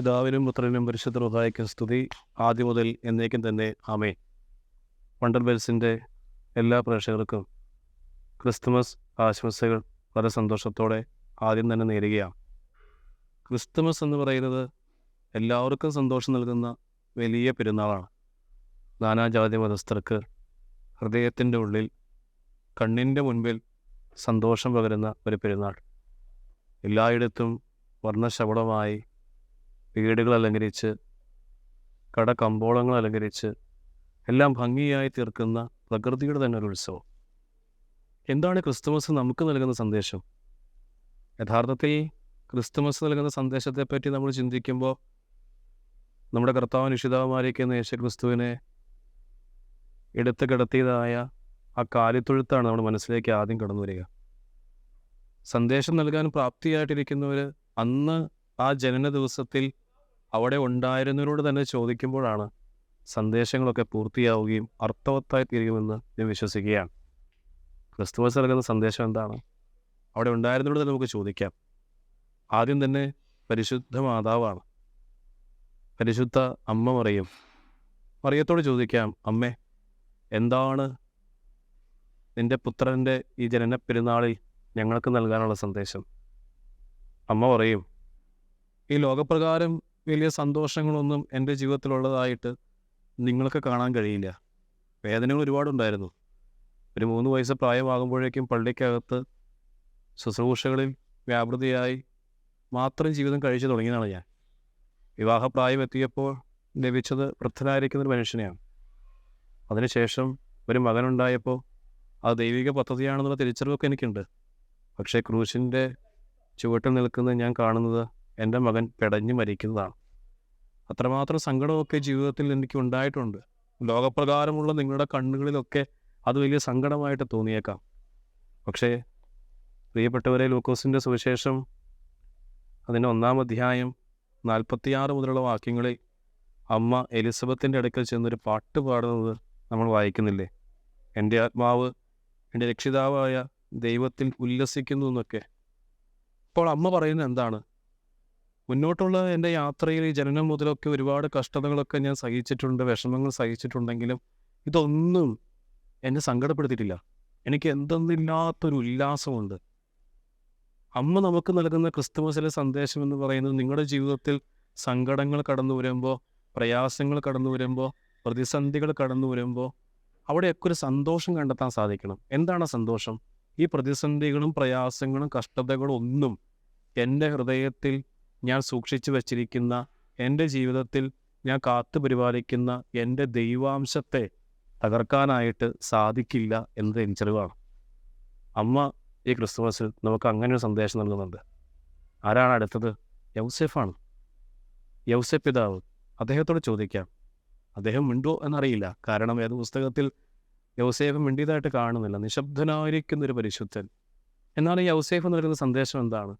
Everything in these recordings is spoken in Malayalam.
പിതാവിനും പുത്രനും പരിശുദ്ധ ഹൃദയക്ക് സ്തുതി ആദ്യം മുതൽ എന്നേക്കും തന്നെ. ആമേ വണ്ടർ ബെൽസിന്റെ എല്ലാ പ്രേക്ഷകർക്കും ക്രിസ്തുമസ് ആശംസകൾ. വളരെ സന്തോഷത്തോടെ ആദ്യം തന്നെ നേരുകയാണ്. ക്രിസ്തുമസ് എന്ന് പറയുന്നത് എല്ലാവർക്കും സന്തോഷം നൽകുന്ന വലിയ പെരുന്നാളാണ്. നാനാജാതി മതസ്ഥർക്ക് ഹൃദയത്തിന്റെ ഉള്ളിൽ കണ്ണിന്റെ മുൻപിൽ സന്തോഷം പകരുന്ന ഒരു പെരുന്നാൾ. എല്ലായിടത്തും വർണശബളമായി വീടുകൾ അലങ്കരിച്ച് കട കമ്പോളങ്ങൾ അലങ്കരിച്ച് എല്ലാം ഭംഗിയായി തീർക്കുന്ന പ്രകൃതിയുടെ തന്നെ ഒരു ഉത്സവം. എന്താണ് ക്രിസ്തുമസ് നമുക്ക് നൽകുന്ന സന്ദേശം? യഥാർത്ഥത്തിൽ ക്രിസ്തുമസ് നൽകുന്ന സന്ദേശത്തെപ്പറ്റി നമ്മൾ ചിന്തിക്കുമ്പോൾ നമ്മുടെ കർത്താവ് നിഷിതാവുമായിരിക്കുന്ന യേശു ക്രിസ്തുവിനെ എടുത്ത് കിടത്തിയതായ ആ കാലിത്തൊഴുത്താണ് നമ്മുടെ മനസ്സിലേക്ക് ആദ്യം കടന്നു വരിക സന്ദേശം നൽകാൻ പ്രാപ്തിയായിട്ടിരിക്കുന്നവർ അന്ന് ആ ജനന ദിവസത്തിൽ അവിടെ ഉണ്ടായിരുന്നവരോട് തന്നെ ചോദിക്കുമ്പോഴാണ് സന്ദേശങ്ങളൊക്കെ പൂർത്തിയാവുകയും അർത്ഥവത്തായി തീരുമെന്ന് ഞാൻ വിശ്വസിക്കുകയാണ്. ക്രിസ്തുമസ് നൽകുന്ന സന്ദേശം എന്താണ്? അവിടെ ഉണ്ടായിരുന്നവരോട് തന്നെ നമുക്ക് ചോദിക്കാം. ആദ്യം തന്നെ പരിശുദ്ധ മാതാവാണ്. പരിശുദ്ധ അമ്മ മറിയും. മറിയത്തോട് ചോദിക്കാം അമ്മേ എന്താണ് നിന്റെ പുത്രന്റെ ഈ ജനന പെരുന്നാളിൽ ഞങ്ങൾക്ക് നൽകാനുള്ള സന്ദേശം? അമ്മ പറയും ഈ ലോകപ്രകാരം വലിയ സന്തോഷങ്ങളൊന്നും എന്റെ ജീവിതത്തിലുള്ളതായിട്ട് നിങ്ങൾക്ക് കാണാൻ കഴിയില്ല. വേദനകൾ ഒരുപാടുണ്ടായിരുന്നു. ഒരു മൂന്ന് വയസ്സ് പ്രായമാകുമ്പോഴേക്കും പള്ളിക്കകത്ത് ശുശ്രൂഷകളിൽ വ്യാപൃതിയായി മാത്രം ജീവിതം കഴിച്ചു തുടങ്ങിയതാണ് ഞാൻ. വിവാഹപ്രായം എത്തിയപ്പോൾ ലഭിച്ചത് വൃദ്ധനായിരിക്കുന്ന ഒരു മനുഷ്യനെയാണ്. അതിനുശേഷം ഒരു മകനുണ്ടായപ്പോൾ അത് ദൈവിക പദ്ധതിയാണെന്നുള്ള തിരിച്ചറിവൊക്കെ എനിക്കുണ്ട്. പക്ഷേ ക്രൂശിന്റെ ചുവട്ടിൽ നിൽക്കുന്ന ഞാൻ കാണുന്നത് എന്റെ മകൻ പെടഞ്ഞു മരിക്കുന്നതാണ്. അത്രമാത്രം സങ്കടമൊക്കെ ജീവിതത്തിൽ എനിക്ക് ഉണ്ടായിട്ടുണ്ട്. ലോകപ്രകാരമുള്ള നിങ്ങളുടെ കണ്ണുകളിലൊക്കെ അത് വലിയ സങ്കടമായിട്ട് തോന്നിയേക്കാം. പക്ഷേ പ്രിയപ്പെട്ടവരെ ലൂക്കോസിന്റെ സുവിശേഷം അതിന്റെ ഒന്നാം അധ്യായം നാൽപ്പത്തിയാറ് മുതലുള്ള വാക്യങ്ങളിൽ അമ്മ എലിസബത്തിന്റെ അടുക്കൽ ചെന്നൊരു പാട്ട് പാടുന്നത് നമ്മൾ വായിക്കുന്നില്ലേ? എന്റെ ആത്മാവ് എന്റെ രക്ഷിതാവായ ദൈവത്തിൽ ഉല്ലസിക്കുന്നു എന്നൊക്കെ. അപ്പോൾ അമ്മ പറയുന്നത് എന്താണ്? മുന്നോട്ടുള്ള എന്റെ യാത്രയിൽ ഈ ജനനം മുതലൊക്കെ ഒരുപാട് കഷ്ടതകളൊക്കെ ഞാൻ സഹിച്ചിട്ടുണ്ട് വിഷമങ്ങൾ സഹിച്ചിട്ടുണ്ടെങ്കിലും ഇതൊന്നും എന്നെ സങ്കടപ്പെടുത്തിയിട്ടില്ല. എനിക്ക് എന്തെന്നില്ലാത്തൊരു ഉല്ലാസമുണ്ട്. അമ്മ നമുക്ക് നൽകുന്ന ക്രിസ്തുമസിലെ സന്ദേശം എന്ന് പറയുന്നത് നിങ്ങളുടെ ജീവിതത്തിൽ സങ്കടങ്ങൾ കടന്നു വരുമ്പോൾ പ്രയാസങ്ങൾ കടന്നു വരുമ്പോൾ പ്രതിസന്ധികൾ കടന്നു വരുമ്പോൾ അവിടെയൊക്കെ ഒരു സന്തോഷം കണ്ടെത്താൻ സാധിക്കണം. എന്താണ് സന്തോഷം? ഈ പ്രതിസന്ധികളും പ്രയാസങ്ങളും കഷ്ടതകളും ഒന്നും എന്റെ ഹൃദയത്തിൽ ഞാൻ സൂക്ഷിച്ചു വച്ചിരിക്കുന്ന എന്റെ ജീവിതത്തിൽ ഞാൻ കാത്തു പരിപാലിക്കുന്ന എന്റെ ദൈവാംശത്തെ തകർക്കാനായിട്ട് സാധിക്കില്ല എന്നത് തിരിച്ചറിവാണ് അമ്മ ഈ ക്രിസ്തുമസിൽ നമുക്ക് അങ്ങനെ ഒരു സന്ദേശം നൽകുന്നുണ്ട്. ആരാണ് അടുത്തത്? യൗസെഫാണ്. യൗസെഫ് പിതാവ്. അദ്ദേഹത്തോട് ചോദിക്കാം. അദ്ദേഹം മിണ്ടോ എന്നറിയില്ല. കാരണം ഏത് പുസ്തകത്തിൽ യൗസേഫ് മിണ്ടിയതായിട്ട് കാണുന്നില്ല. നിശബ്ദനായിരിക്കുന്ന ഒരു പരിശുദ്ധൻ. എന്നാൽ ഈ യൗസേഫ് നൽകുന്ന സന്ദേശം എന്താണ്?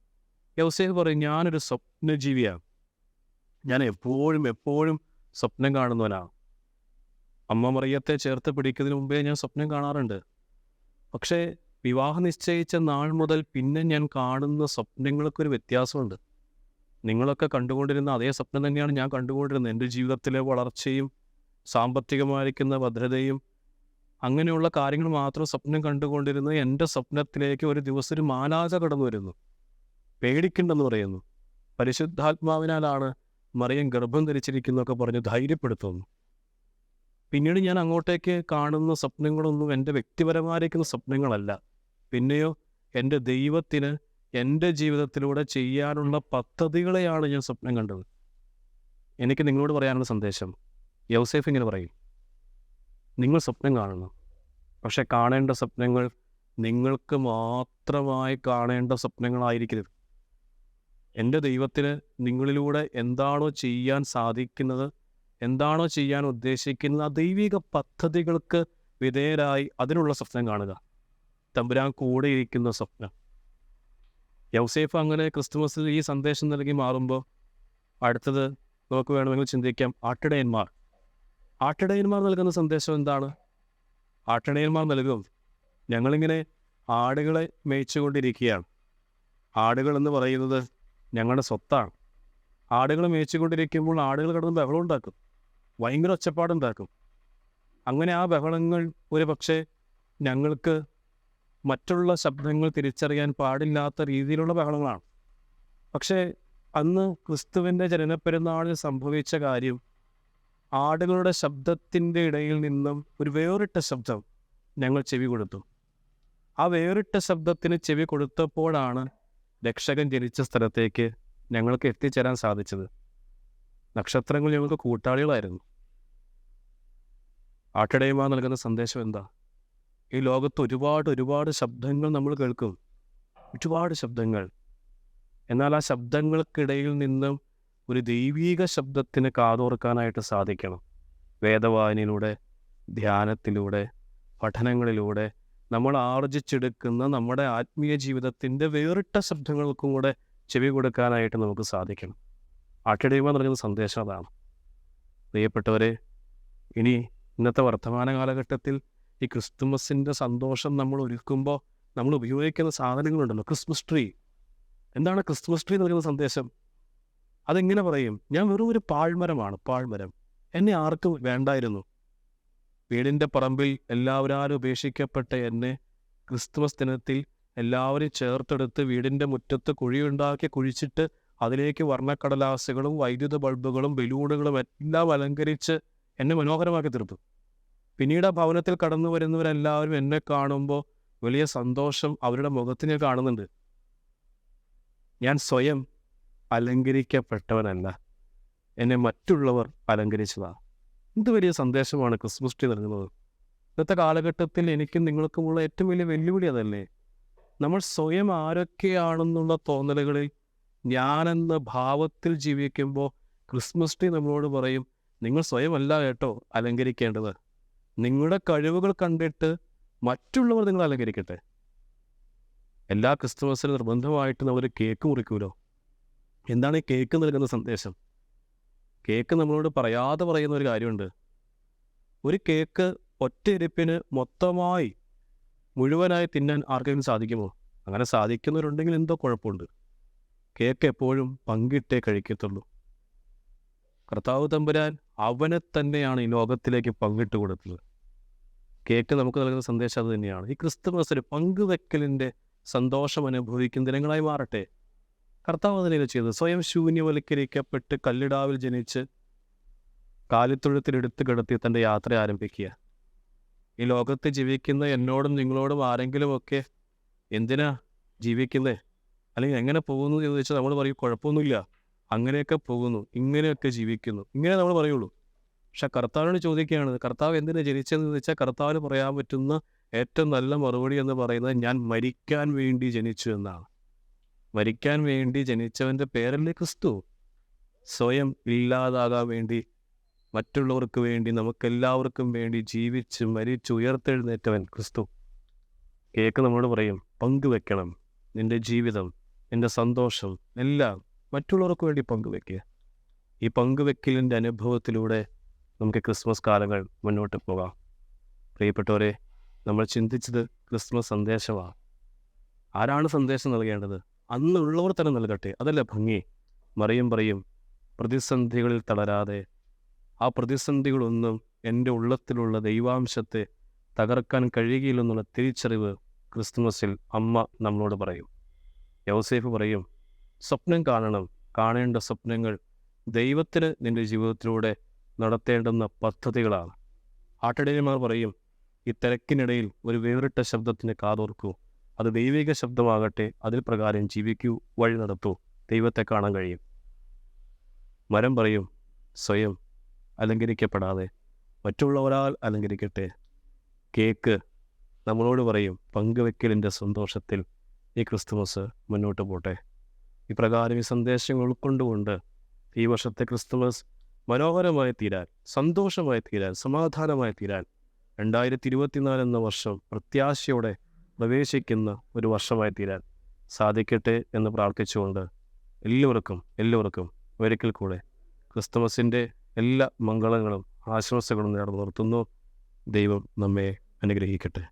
യൗസേഫ് പറയും ഞാനൊരു സ്വപ്നജീവിയാണ്. ഞാൻ എപ്പോഴും എപ്പോഴും സ്വപ്നം കാണുന്നവനാണ് അമ്മ മറിയത്തെ ചേർത്ത് പിടിക്കുന്നതിന് മുമ്പേ ഞാൻ സ്വപ്നം കാണാറുണ്ട്. പക്ഷേ വിവാഹം നിശ്ചയിച്ച നാൾ മുതൽ പിന്നെ ഞാൻ കാണുന്ന സ്വപ്നങ്ങൾക്കൊരു വ്യത്യാസമുണ്ട്. നിങ്ങളൊക്കെ കണ്ടുകൊണ്ടിരുന്ന അതേ സ്വപ്നം തന്നെയാണ് ഞാൻ കണ്ടുകൊണ്ടിരുന്നത്. എന്റെ ജീവിതത്തിലെ വളർച്ചയും സാമ്പത്തികമായിരിക്കുന്ന ഭദ്രതയും അങ്ങനെയുള്ള കാര്യങ്ങൾ മാത്രം സ്വപ്നം കണ്ടുകൊണ്ടിരുന്നത് എന്റെ സ്വപ്നത്തിലേക്ക് ഒരു ദിവസം ഒരു മാലാജ കടന്നു വരുന്നു പേടിക്കണ്ടെന്ന് പറയുന്നു. പരിശുദ്ധാത്മാവിനാലാണ് മറിയം ഗർഭം ധരിച്ചിരിക്കുന്നൊക്കെ പറഞ്ഞ് ധൈര്യപ്പെടുത്തുന്നു. പിന്നീട് ഞാൻ അങ്ങോട്ടേക്ക് കാണുന്ന സ്വപ്നങ്ങളൊന്നും എന്റെ വ്യക്തിപരമായിരിക്കുന്ന സ്വപ്നങ്ങളല്ല. പിന്നെയോ എന്റെ ദൈവത്തിന് എന്റെ ജീവിതത്തിലൂടെ ചെയ്യാനുള്ള പദ്ധതികളെയാണ് ഞാൻ സ്വപ്നം കണ്ടത്. എനിക്ക് നിങ്ങളോട് പറയാനുള്ള സന്ദേശം. യൗസേഫ് ഇങ്ങനെ പറയും. നിങ്ങൾ സ്വപ്നം കാണുന്നു പക്ഷെ കാണേണ്ട സ്വപ്നങ്ങൾ നിങ്ങൾക്ക് മാത്രമായി കാണേണ്ട സ്വപ്നങ്ങളായിരിക്കരുത്. എന്റെ ദൈവത്തിന് നിങ്ങളിലൂടെ എന്താണോ ചെയ്യാൻ സാധിക്കുന്നത് എന്താണോ ചെയ്യാൻ ഉദ്ദേശിക്കുന്നത് ആ ദൈവിക പദ്ധതികൾക്ക് വിധേയരായി അതിനുള്ള സ്വപ്നം കാണുക. തമ്പുരാൻ കൂടെ ഇരിക്കുന്ന സ്വപ്നം. യൗസേഫ് അങ്ങനെ ക്രിസ്തുമസിൽ ഈ സന്ദേശം നൽകി മാറുമ്പോൾ അടുത്തത് നമുക്ക് വേണമെങ്കിൽ ചിന്തിക്കാം ആട്ടിടയന്മാർ. ആട്ടിടയന്മാർ നൽകുന്ന സന്ദേശം എന്താണ്? ആട്ടിടയന്മാർ നൽകും ഞങ്ങളിങ്ങനെ ആടുകളെ മേയിച്ചുകൊണ്ടിരിക്കുകയാണ്. ആടുകൾ എന്ന് പറയുന്നത് ഞങ്ങളുടെ സ്വത്താണ്. ആടുകൾ മേയിച്ചുകൊണ്ടിരിക്കുമ്പോൾ ആടുകൾ കിടന്ന് ബഹളം ഉണ്ടാക്കും. ഭയങ്കര ഒച്ചപ്പാടുണ്ടാക്കും അങ്ങനെ ആ ബഹളങ്ങൾ ഒരു പക്ഷേ ഞങ്ങൾക്ക് മറ്റുള്ള ശബ്ദങ്ങൾ തിരിച്ചറിയാൻ പാടില്ലാത്ത രീതിയിലുള്ള ബഹളങ്ങളാണ്. പക്ഷേ അന്ന് ക്രിസ്തുവിന്റെ ജനനപ്പെരുന്നാളിൽ സംഭവിച്ച കാര്യം ആടുകളുടെ ശബ്ദത്തിന്റെ ഇടയിൽ നിന്നും ഒരു വേറിട്ട ശബ്ദം ഞങ്ങൾ ചെവി കൊടുത്തു. ആ വേറിട്ട ശബ്ദത്തിന് ചെവി കൊടുത്തപ്പോഴാണ് രക്ഷകൻ ജനിച്ച സ്ഥലത്തേക്ക് ഞങ്ങൾക്ക് എത്തിച്ചേരാൻ സാധിച്ചത്. നക്ഷത്രങ്ങൾ ഞങ്ങൾക്ക് കൂട്ടാളികളായിരുന്നു. ആട്ടിടയമാ നൽകുന്ന സന്ദേശം എന്താ? ഈ ലോകത്ത് ഒരുപാട് ഒരുപാട് ശബ്ദങ്ങൾ നമ്മൾ കേൾക്കും. ഒരുപാട് ശബ്ദങ്ങൾ. എന്നാൽ ആ ശബ്ദങ്ങൾക്കിടയിൽ നിന്നും ഒരു ദൈവീക ശബ്ദത്തിന് കാതോർക്കാനായിട്ട് സാധിക്കണം. വേദവായനയിലൂടെ ധ്യാനത്തിലൂടെ പഠനങ്ങളിലൂടെ നമ്മൾ ആർജിച്ചെടുക്കുന്ന നമ്മുടെ ആത്മീയ ജീവിതത്തിന്റെ വേറിട്ട ശബ്ദങ്ങൾക്കും കൂടെ ചെവി കൊടുക്കാനായിട്ട് നമുക്ക് സാധിക്കണം. ആട്ടിടയുമ പറയുന്ന സന്ദേശം അതാണ്. പ്രിയപ്പെട്ടവരെ ഇനി ഇന്നത്തെ വർത്തമാന കാലഘട്ടത്തിൽ ഈ ക്രിസ്തുമസിന്റെ സന്തോഷം നമ്മൾ ഒരുക്കുമ്പോൾ നമ്മൾ ഉപയോഗിക്കുന്ന സാധനങ്ങളുണ്ടല്ലോ ക്രിസ്മസ് ട്രീ. എന്താണ് ക്രിസ്മസ് ട്രീ എന്ന് പറയുന്ന സന്ദേശം? അതെങ്ങനെ പറയും? ഞാൻ വെറും ഒരു പാഴ്മരമാണ് പാഴ്മരം. എന്നെ ആർക്കും വേണ്ടായിരുന്നു. വീടിന്റെ പറമ്പിൽ എല്ലാവരും ഉപേക്ഷിക്കപ്പെട്ട എന്നെ ക്രിസ്തുമസ് ദിനത്തിൽ എല്ലാവരും ചേർത്തെടുത്ത് വീടിന്റെ മുറ്റത്ത് കുഴിയുണ്ടാക്കി കുഴിച്ചിട്ട് അതിലേക്ക് വർണക്കടലാസുകളും വൈദ്യുത ബൾബുകളും ബലൂണുകളും എല്ലാം അലങ്കരിച്ച് എന്നെ മനോഹരമാക്കി തീർത്തു. പിന്നീട് ആ ഭവനത്തിൽ കടന്നു വരുന്നവരെല്ലാവരും എന്നെ കാണുമ്പോൾ വലിയ സന്തോഷം അവരുടെ മുഖത്ത് ഞാൻ കാണുന്നുണ്ട്. ഞാൻ സ്വയം അലങ്കരിക്കപ്പെട്ടവനല്ല. എന്നെ മറ്റുള്ളവർ അലങ്കരിച്ചതാണ് എന്ത് വലിയ സന്ദേശമാണ് ക്രിസ്മസ് ട്രീ നൽകുന്നത്? ഇന്നത്തെ കാലഘട്ടത്തിൽ എനിക്കും നിങ്ങൾക്കുമുള്ള ഏറ്റവും വലിയ വെല്ലുവിളി അതല്ലേ? നമ്മൾ സ്വയം ആരൊക്കെയാണെന്നുള്ള തോന്നലുകളിൽ ഞാനെന്ന ഭാവത്തിൽ ജീവിക്കുമ്പോൾ ക്രിസ്മസ് ട്രീ നമ്മളോട് പറയും നിങ്ങൾ സ്വയമല്ല കേട്ടോ അലങ്കരിക്കേണ്ടത്. നിങ്ങളുടെ കഴിവുകൾ കണ്ടിട്ട് മറ്റുള്ളവർ നിങ്ങൾ അലങ്കരിക്കട്ടെ. എല്ലാ ക്രിസ്തുമസിനും നിർബന്ധമായിട്ട് നമ്മളൊരു കേക്ക് മുറിക്കൂലോ? എന്താണ് ഈ കേക്ക് നൽകുന്ന സന്ദേശം? കേക്ക് നമ്മളോട് പറയാതെ പറയുന്ന ഒരു കാര്യമുണ്ട്. ഒരു കേക്ക് ഒറ്റയിരിപ്പിന് മൊത്തമായി മുഴുവനായി തിന്നാൻ ആർക്കെങ്കിലും സാധിക്കുമോ? അങ്ങനെ സാധിക്കുന്നവരുണ്ടെങ്കിൽ എന്തോ കുഴപ്പമുണ്ട്. കേക്ക് എപ്പോഴും പങ്കിട്ടേ കഴിക്കത്തുള്ളൂ. കർത്താവ് തമ്പുരാൻ അവനെ തന്നെയാണ് ഈ ലോകത്തിലേക്ക് പങ്കിട്ട് കൊടുത്തത്. കേക്ക് നമുക്ക് നൽകുന്ന സന്ദേശം അത് തന്നെയാണ്. ഈ ക്രിസ്തുമസ് ഒരു പങ്കുവെക്കലിന്റെ സന്തോഷം അനുഭവിക്കുന്ന ദിനങ്ങളായി മാറട്ടെ. കർത്താവ് അതിനെ ചെയ്തത്. സ്വയം ശൂന്യവൽക്കരിക്കപ്പെട്ട് കല്ലിടാവിൽ ജനിച്ച് കാലിത്തൊഴുത്തിലെടുത്ത് കിടത്തി തന്റെ യാത്ര ആരംഭിക്കുക. ഈ ലോകത്ത് ജീവിക്കുന്ന എന്നോടും നിങ്ങളോടും ആരെങ്കിലുമൊക്കെ എന്തിനാ ജീവിക്കുന്നത് അല്ലെങ്കിൽ എങ്ങനെ പോകുന്നു എന്ന് ചോദിച്ചാൽ നമ്മൾ പറയും കുഴപ്പമൊന്നുമില്ല. അങ്ങനെയൊക്കെ പോകുന്നു. ഇങ്ങനെയൊക്കെ ജീവിക്കുന്നു. ഇങ്ങനെ നമ്മൾ പറയുള്ളൂ. പക്ഷെ കർത്താവിനോട് ചോദിക്കുകയാണ് കർത്താവ് എന്തിനാ ജനിച്ചതെന്ന് ചോദിച്ചാൽ കർത്താവിന് പറയാൻ പറ്റുന്ന ഏറ്റവും നല്ല മറുപടി എന്ന് പറയുന്നത് ഞാൻ മരിക്കാൻ വേണ്ടി ജനിച്ചു എന്നാണ്. മരിക്കാൻ വേണ്ടി ജനിച്ചവന്റെ പേരല്ലേ ക്രിസ്തു? സ്വയം ഇല്ലാതാകാൻ വേണ്ടി മറ്റുള്ളവർക്ക് വേണ്ടി നമുക്കെല്ലാവർക്കും വേണ്ടി ജീവിച്ച് മരിച്ച് ഉയർത്തെഴുന്നേറ്റവൻ ക്രിസ്തു. കേക്ക് നമ്മളോട് പറയും പങ്കുവെക്കണം നിന്റെ ജീവിതം നിന്റെ സന്തോഷം എല്ലാം മറ്റുള്ളവർക്ക് വേണ്ടി പങ്കുവെക്കുക. ഈ പങ്കുവെക്കലിന്റെ അനുഭവത്തിലൂടെ നമുക്ക് ക്രിസ്മസ് കാലങ്ങൾ മുന്നോട്ട് പോകാം. പ്രിയപ്പെട്ടവരെ നമ്മൾ ചിന്തിച്ചത് ക്രിസ്മസ് സന്ദേശമാണ് ആരാണ് സന്ദേശം നൽകേണ്ടത്? അന്നുള്ളവർ തന്നെ നൽകട്ടെ അതല്ല ഭംഗി? മറിയും പറയും പ്രതിസന്ധികളിൽ തളരാതെ ആ പ്രതിസന്ധികളൊന്നും എന്റെ ഉള്ളത്തിലുള്ള ദൈവാംശത്തെ തകർക്കാൻ കഴിയുകയില്ലെന്നുള്ള തിരിച്ചറിവ് ക്രിസ്തുമസിൽ അമ്മ നമ്മളോട് പറയും. യോസേഫ് പറയും സ്വപ്നം കാണണം. കാണേണ്ട സ്വപ്നങ്ങൾ ദൈവത്തിന് നിന്റെ ജീവിതത്തിലൂടെ നടത്തേണ്ടുന്ന പദ്ധതികളാണ്. ആട്ടിടയന്മാർ പറയും ഈ തിരക്കിനിടയിൽ ഒരു വേറിട്ട ശബ്ദത്തിന് കാതോർക്കൂ. അത് ദൈവിക ശബ്ദമാകട്ടെ അതിൽ പ്രകാരം ജീവിക്കൂ വഴി നടത്തൂ ദൈവത്തെ കാണാൻ കഴിയും. മരം പറയും സ്വയം അലങ്കരിക്കപ്പെടാതെ മറ്റുള്ളവരാൽ അലങ്കരിക്കട്ടെ. കേക്ക് നമ്മളോട് പറയും പങ്കുവെക്കലിന്റെ സന്തോഷത്തിൽ ഈ ക്രിസ്തുമസ് മുന്നോട്ട് പോട്ടെ. ഇപ്രകാരം ഈ സന്ദേശങ്ങൾ ഉൾക്കൊണ്ടുകൊണ്ട് ഈ വർഷത്തെ ക്രിസ്തുമസ് മനോഹരമായി തീരാൻ സന്തോഷമായി തീരാൻ സമാധാനമായി തീരാൻ രണ്ടായിരത്തി ഇരുപത്തിനാല് എന്ന വർഷം പ്രത്യാശയോടെ പ്രവേശിക്കുന്ന ഒരു വർഷമായി തീരാൻ സാധിക്കട്ടെ എന്ന് പ്രാർത്ഥിച്ചുകൊണ്ട് എല്ലാവർക്കും എല്ലാവർക്കും ഒരിക്കൽ കൂടെ ക്രിസ്തുമസിന്റെ എല്ലാ മംഗളങ്ങളും ആശംസകളും നേർന്നു നിർത്തുന്നു ദൈവം നമ്മെ അനുഗ്രഹിക്കട്ടെ.